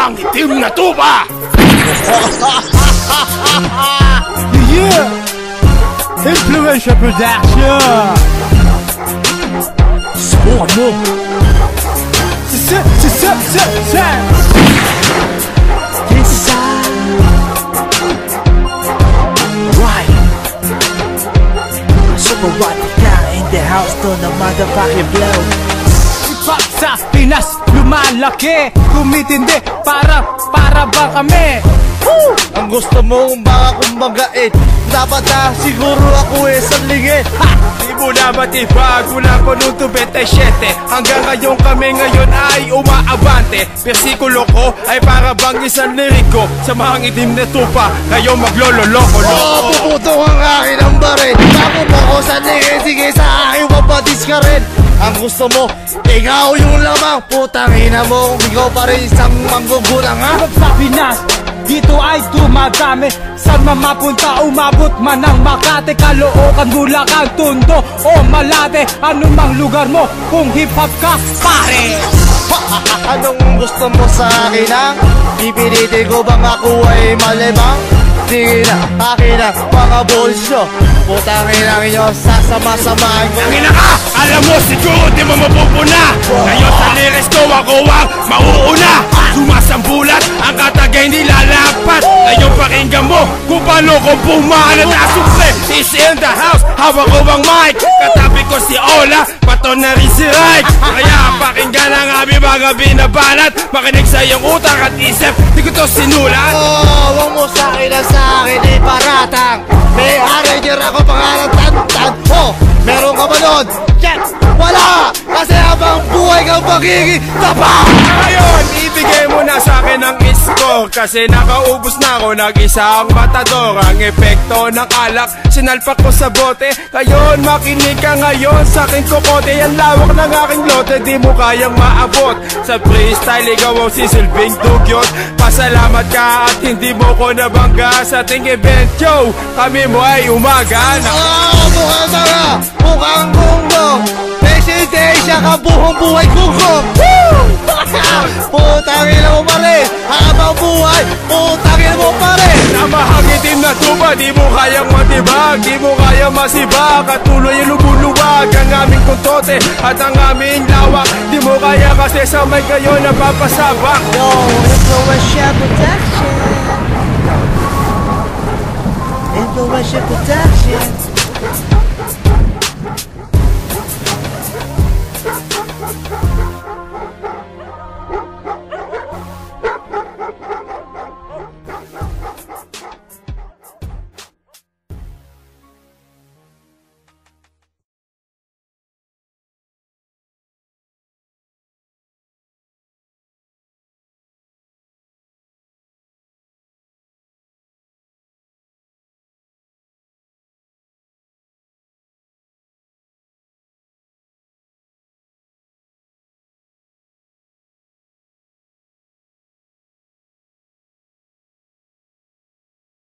bahang itim na tuba! Yeah! Influential Production! Subukan mo! Sa sa sa sa sa! Right. Super what in the house to the motherfucking blow. Hip-hop sa Pinas lumalaki. Tumitindi para, para ba kami? Woo! Ang gusto mo mga kumbagait Dapat na siguro ako eh sanlingin Ha! Di mo na matibag mula ko noong 27 Hanggang ngayon kami ngayon ay umaabante. Persikulo ko ay para bang isang liriko Sa mga itim na tupa. Ngayon maglololoko Oo, puputong ang akin ang barin Bago mo ko sanlingin Sige sa akin mapadis ka rin Ang gusto mo, ikaw yung lamang Putang ina mo, ikaw pa rin isang manggugulang ha? Sa Pinas dito ay dumadami. Saan man mapunta umabot man ng Makati. Caloocan, Bulacan, Tondo o Malate. Anumang lugar mo kung hip-hop ka pare. Anong gusto mo sa akin ang Pipilitin ko bang ako ay malibang Sige na, akin na, mga bolsyo Putang ina ninyo, sasama-samahin ko Tangina ka! Alam mo siguro di mo mapupuna. Ngayon sa lyrics ko ako ang mauuna. Sumasambulat ang katagay nilalapat Ngayon pakinggan mo kung paano ko pumalat Asukle is in the house Hawak ko ang mic. Katabi ko si Ola Pato na rin si Rike Kaya pakinggan ang mga binabanat Makinig sa iyong utak at isip Di ko to sinulat Oh, huwag mo sa akin na sa akin ay paratang May haranger ako pangalan tantan Oh, meron ka ba doon? Check! Wala! Kasi habang buhay kang magiging tapa! Ngayon, sa akin ang score. Kasi nakaubos na ako nag-isang matador. Ang epekto ng alak, sinalpak ko sa bote. Ngayon, makinig ka ngayon sa aking kokote. Yan lawak ng aking lote, di mo kayang maabot. Sa freestyle, ikaw ang sisilbing dugyot. Pasalamat ka at hindi mo ko nabangga Sa ating event, yo, kami mo ay umaga na Oh, mukhang mga mukhang gunggong Presidensya ka buong buhay gunggong Woo! Putang ina mo pa rin Habang buhay, putang ina mo pa rin Namahang itim na tuba, di mo kayang matibag Di mo kayang masibag At tuloy ang lumuluwag Ang aming kuntote at ang aming lawak Di mo kaya kasi sa may kayo napapasabak Yo, influential production. Influential production.